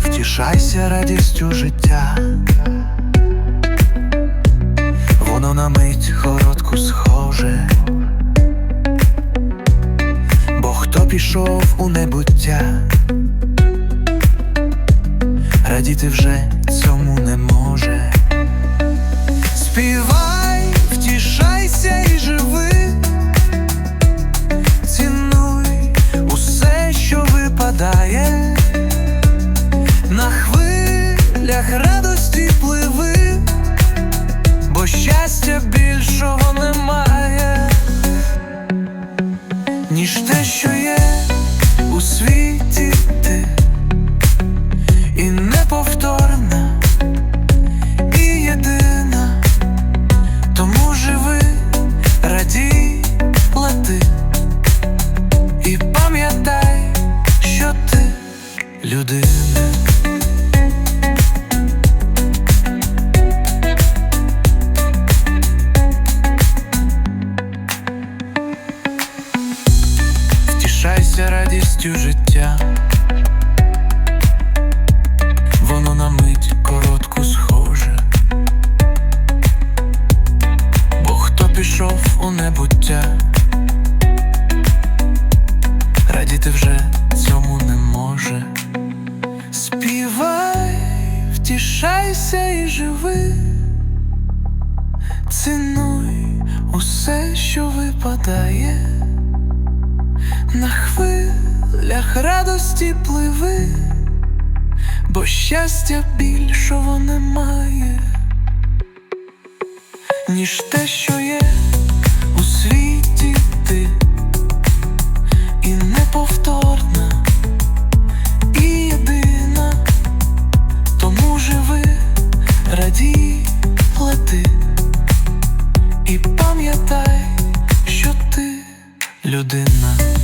Втішайся радістю життя, воно на мить коротку схоже, бо хто пішов у небуття, радіти вже цьому не може. Щастя більшого немає, ніж те, що є у світі ти, і неповторна, і єдина, тому живи, радій, лети, і пам'ятай, що ти людина. Втішайся радістю життя, воно на мить коротку схоже, бо хто пішов у небуття, радіти вже цьому не може. Співай, втішайся і живи, цінуй усе, що випадає. На хвилях радості пливи, бо щастя більшого немає, ніж те, що є у світі ти, і неповторна, і єдина, тому живи, радій, лети, і пам'ятай, що ти людина.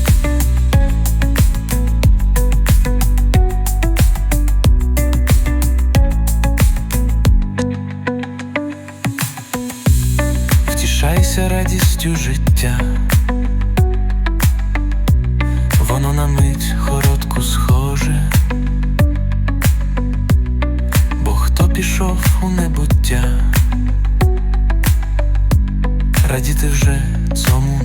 Ділися радістю життя, воно на мить хородку схоже, бо хто пішов у небуття, радіти вже цьому.